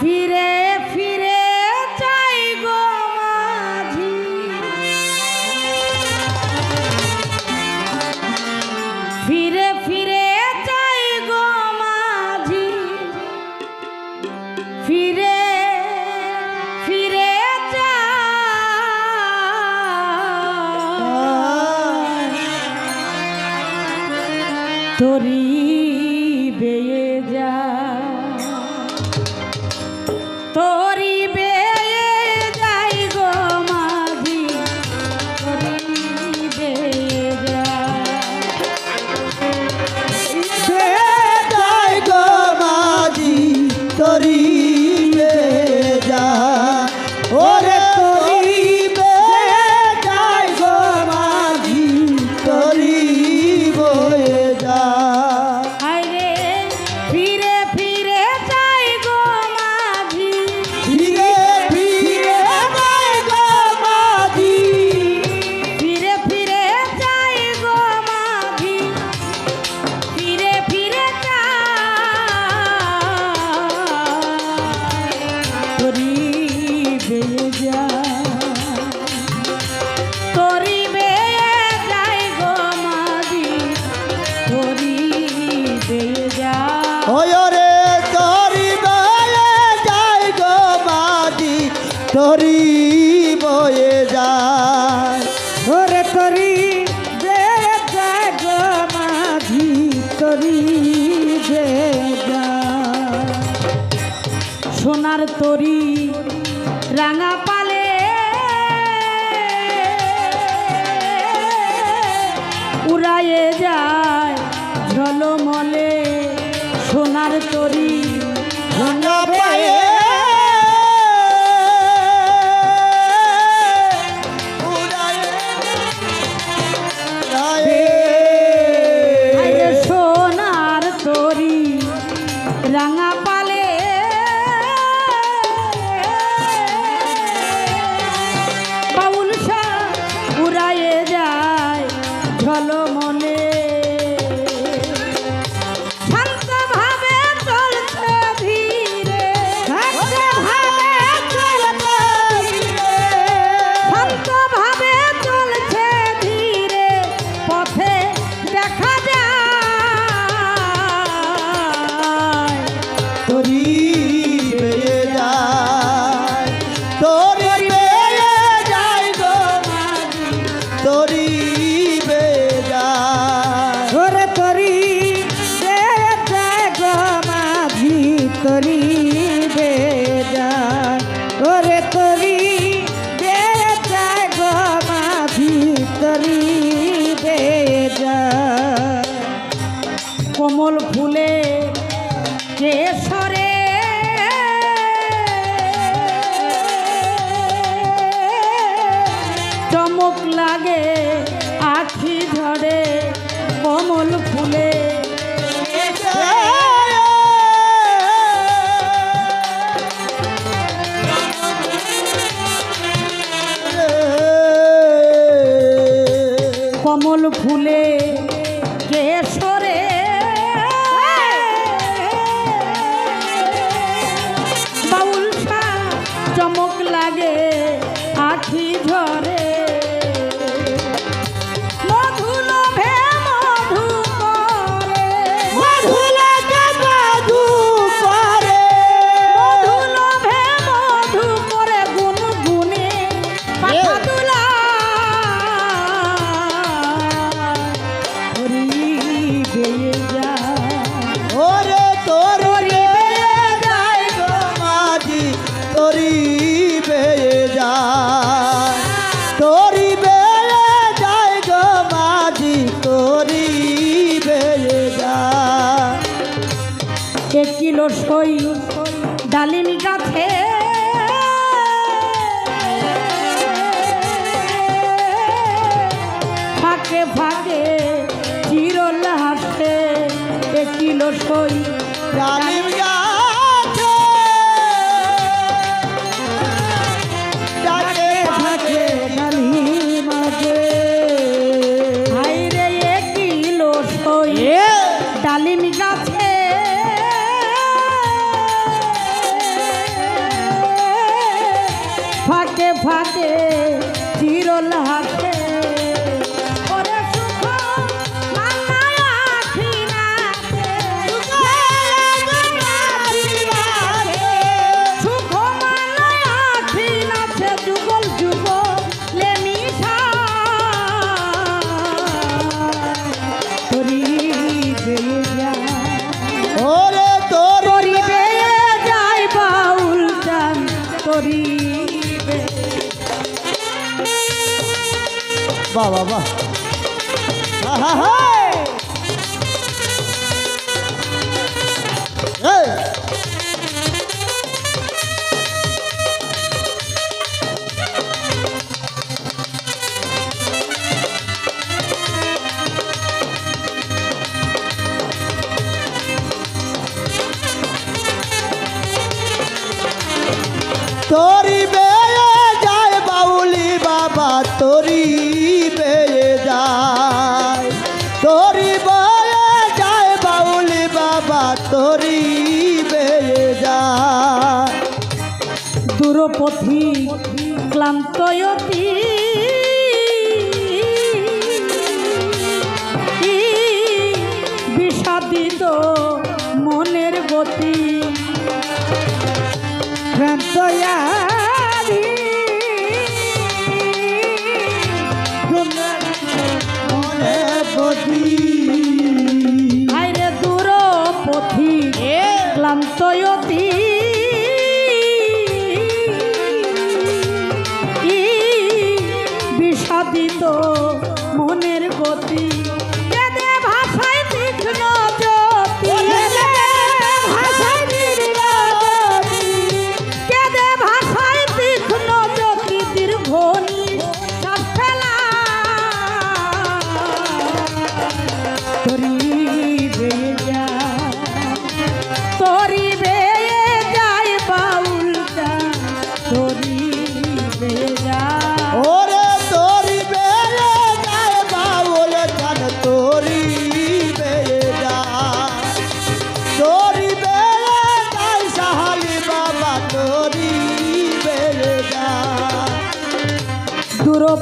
ফিরে ফিরে চাই গো মাঝি। ফিরে ফিরে চাই গো মাঝি। ফিরে ফিরে চাই। তরি তরি রাঙা পালে। উড়ায়ে যায় ঝলমলে সোনার তরি। রাঙা পায়ে ভালো কমল ফুলে কেশরে। চমক লাগে আখি ঝরে কোমল ফুলে কমল ফুলে সই ডালিম গাছে। ফাঁকে ফাঁকে চিরল হাসে এ কিলো সই ডালিম করিবে। বাবা বাহ। হা হা হা। ক্লান্ত অতি। বিষাদিত মনের গতি। ক্লান্ত আইরে দূর পথি ক্লান্ত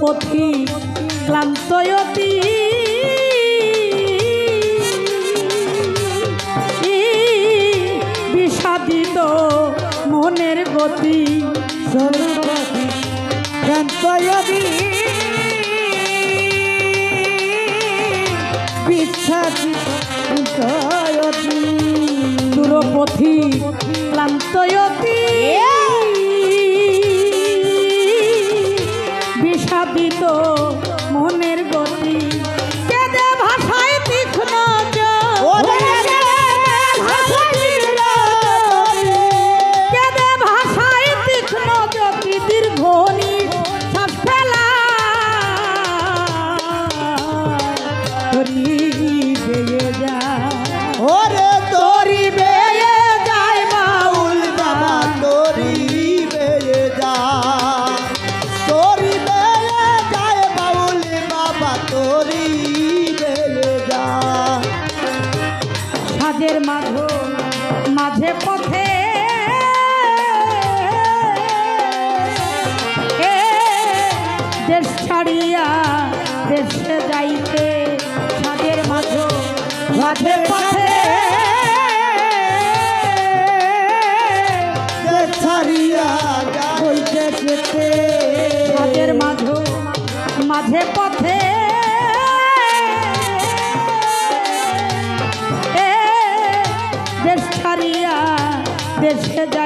পথি ক্লান্তয়তী। বিষাদিত মনের গতি। ক্লান্তয়তী। বিচ্ছাদিত দুরপথি ক্লান্তয়তী। কাজের মাঝো মাঝে পথে। দেশ ছাড়িয়া দেশে যাইতে সাজের মাঝো মাঝে পথে। ছাড়িয়া হইতে যেতে সাজের মাঝো মাঝে পথে। দেশে যায়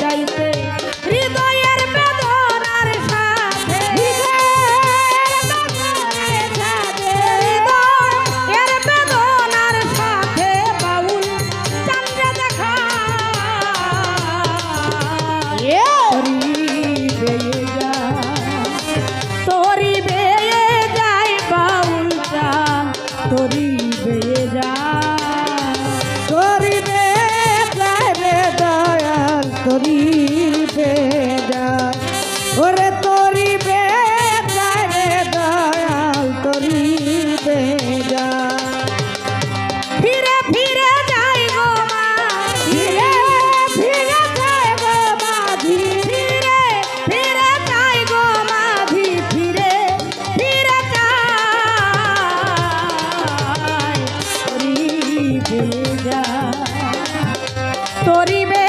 যাইতে বেয়ে যায় ওরে তোরি বেয়ে রে দয়াল, তোরি বেয়ে ফিরে ফিরে যাই গো মা, ফিরে ফিরে যাই গো মাঝি ফিরে ফিরে যাই গো মাঝি ফিরে ফিরে যাই। তোরি বেয়ে যাই